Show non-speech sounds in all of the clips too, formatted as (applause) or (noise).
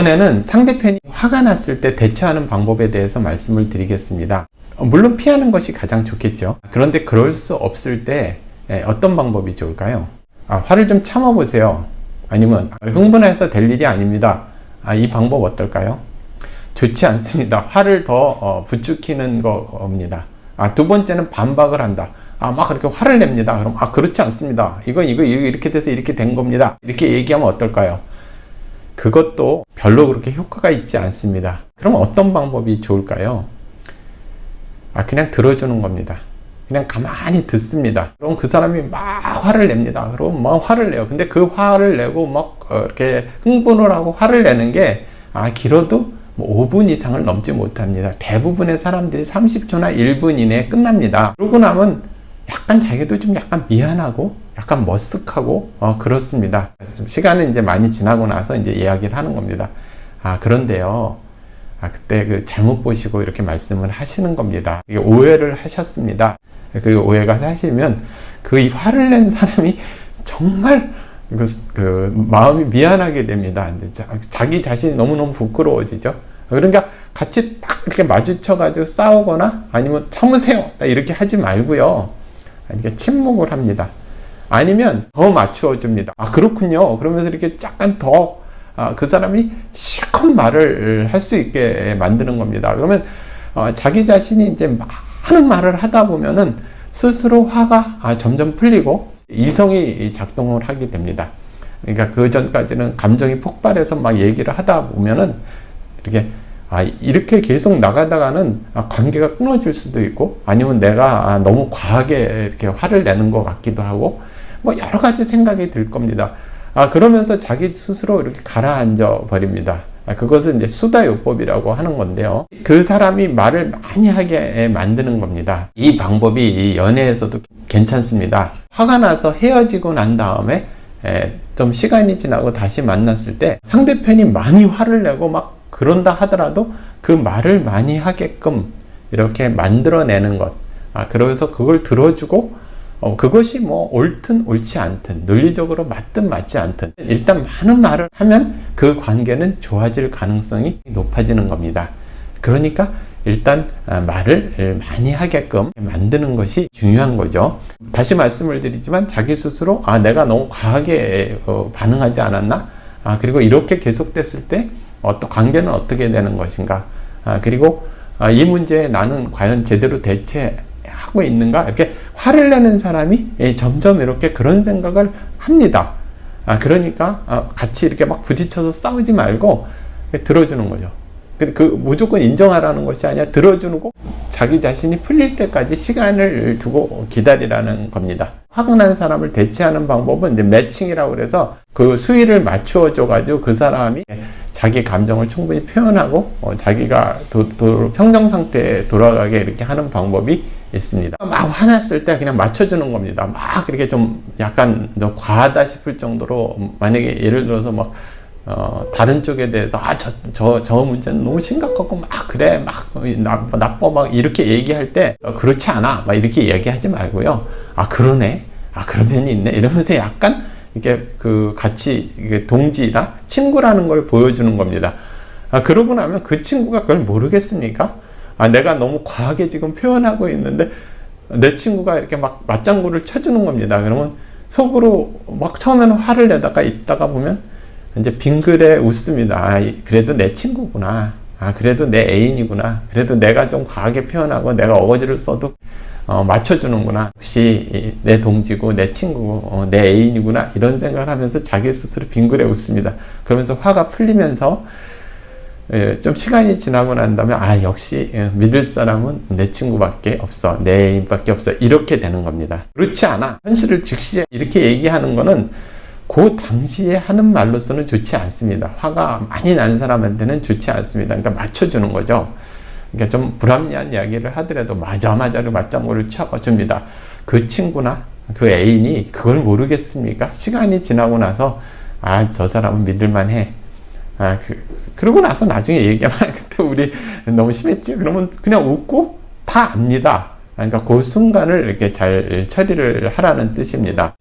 이번에는 상대편이 화가 났을 때 대처하는 방법에 대해서 말씀을 드리겠습니다. 어, 물론 피하는 것이 가장 좋겠죠. 그런데 그럴 수 없을 때 예, 어떤 방법이 좋을까요? 아, 화를 좀 참아보세요. 아니면 흥분해서 될 일이 아닙니다. 아, 이 방법 어떨까요? 좋지 않습니다. 화를 더 어, 부추기는 겁니다. 아, 두 번째는 반박을 한다. 아, 막 그렇게 화를 냅니다. 그럼, 아, 그렇지 않습니다. 이건, 이거, 이거 이렇게 돼서 이렇게 된 겁니다. 이렇게 얘기하면 어떨까요? 그것도 별로 그렇게 효과가 있지 않습니다. 그럼 어떤 방법이 좋을까요? 아, 그냥 들어주는 겁니다. 그냥 가만히 듣습니다. 그럼 그 사람이 막 화를 냅니다. 그럼 막 화를 내요. 근데 그 화를 내고 막 어, 이렇게 흥분을 하고 화를 내는 게, 아, 길어도 뭐 5분 이상을 넘지 못합니다. 대부분의 사람들이 30초나 1분 이내에 끝납니다. 그러고 나면 약간 자기도 좀 약간 미안하고 약간 머쓱하고 어, 그렇습니다. 시간은 이제 많이 지나고 나서 이제 이야기를 하는 겁니다. 아 그런데요. 아 그때 그 잘못 보시고 이렇게 말씀을 하시는 겁니다. 이게 오해를 하셨습니다. 그 오해가 사실면 그 화를 낸 사람이 정말 그, 그 마음이 미안하게 됩니다. 자, 자기 자신이 너무너무 부끄러워지죠. 그러니까 같이 딱 이렇게 마주쳐가지고 싸우거나 아니면 참으세요. 이렇게 하지 말고요. 그러니까 침묵을 합니다. 아니면 더 맞추어 줍니다. 아, 그렇군요. 그러면서 이렇게 약간 더, 아, 그 사람이 실컷 말을 할 수 있게 만드는 겁니다. 그러면, 어, 자기 자신이 이제 많은 말을 하다 보면은 스스로 화가 아, 점점 풀리고 이성이 작동을 하게 됩니다. 그러니까 그 전까지는 감정이 폭발해서 막 얘기를 하다 보면은 이렇게 아, 이렇게 계속 나가다가는 아, 관계가 끊어질 수도 있고 아니면 내가 아, 너무 과하게 이렇게 화를 내는 것 같기도 하고 뭐 여러 가지 생각이 들 겁니다. 아, 그러면서 자기 스스로 이렇게 가라앉아 버립니다. 아, 그것은 이제 수다요법이라고 하는 건데요. 그 사람이 말을 많이 하게 만드는 겁니다. 이 방법이 이 연애에서도 괜찮습니다. 화가 나서 헤어지고 난 다음에 에, 좀 시간이 지나고 다시 만났을 때 상대편이 많이 화를 내고 막 그런다 하더라도 그 말을 많이 하게끔 이렇게 만들어내는 것. 아, 그래서 그걸 들어주고 어, 그것이 뭐 옳든 옳지 않든 논리적으로 맞든 맞지 않든 일단 많은 말을 하면 그 관계는 좋아질 가능성이 높아지는 겁니다. 그러니까 일단 아, 말을 많이 하게끔 만드는 것이 중요한 거죠. 다시 말씀을 드리지만 자기 스스로 아 내가 너무 과하게 어, 반응하지 않았나? 아 그리고 이렇게 계속됐을 때 어떤 관계는 어떻게 되는 것인가? 아 그리고 아, 이 문제에 나는 과연 제대로 대처 하고 있는가 이렇게 화를 내는 사람이 예, 점점 이렇게 그런 생각을 합니다. 아 그러니까 아, 같이 이렇게 막 부딪혀서 싸우지 말고 들어주는 거죠. 그, 그 무조건 인정하라는 것이 아니라 들어주고 자기 자신이 풀릴 때까지 시간을 두고 기다리라는 겁니다. 화가 난 사람을 대체하는 방법은 이제 매칭이라고 그래서 그 수위를 맞추어 줘가지고 그 사람이 자기 감정을 충분히 표현하고 어, 자기가 도, 도, 평정 상태에 돌아가게 이렇게 하는 방법이 있습니다. 막 화났을 때 그냥 맞춰주는 겁니다. 막 이렇게 좀 약간 너 과하다 싶을 정도로 만약에 예를 들어서 막 어, 다른 쪽에 대해서 아, 저, 저, 저 문제는 너무 심각하고 막 그래 막 나, 나빠 막 이렇게 얘기할 때 어, 그렇지 않아 막 이렇게 얘기하지 말고요. 아, 그러네. 아, 그런 면이 있네. 이러면서 약간 이게 그 같이 이게 동지나 친구라는 걸 보여주는 겁니다. 아, 그러고 나면 그 친구가 그걸 모르겠습니까? 아, 내가 너무 과하게 지금 표현하고 있는데 내 친구가 이렇게 막 맞장구를 쳐주는 겁니다. 그러면 속으로 막 처음에는 화를 내다가 있다가 보면 이제 빙글에 웃습니다. 아, 그래도 내 친구구나. 아, 그래도 내 애인이구나. 그래도 내가 좀 과하게 표현하고 내가 어거지를 써도 어, 맞춰주는구나. 혹시 내 동지고 내 친구고 어, 내 애인이구나. 이런 생각을 하면서 자기 스스로 빙글에 웃습니다. 그러면서 화가 풀리면서 예, 좀 시간이 지나고 난 다음에 아 역시 예, 믿을 사람은 내 친구밖에 없어 내 애인밖에 없어 이렇게 되는 겁니다. 그렇지 않아. 현실을 즉시 이렇게 얘기하는 거는 그 당시에 하는 말로서는 좋지 않습니다. 화가 많이 난 사람한테는 좋지 않습니다. 그러니까 맞춰주는 거죠. 그러니까 좀 불합리한 이야기를 하더라도 맞아 맞아를 맞장구를 쳐줍니다. 그 친구나 그 애인이 그걸 모르겠습니까? 시간이 지나고 나서 아 저 사람은 믿을만해 아, 그, 그러고 나서 나중에 얘기하면, (laughs) 그때 우리 너무 심했지? 그러면 그냥 웃고 다 압니다. 그러니까 그 순간을 이렇게 잘 처리를 하라는 뜻입니다.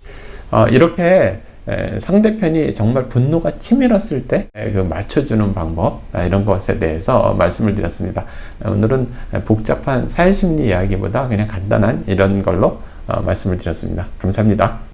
어, 이렇게 에, 상대편이 정말 분노가 치밀었을 때 그 맞춰주는 방법 아, 이런 것에 대해서 말씀을 드렸습니다. 아, 오늘은 복잡한 사회심리 이야기보다 그냥 간단한 이런 걸로 어, 말씀을 드렸습니다. 감사합니다.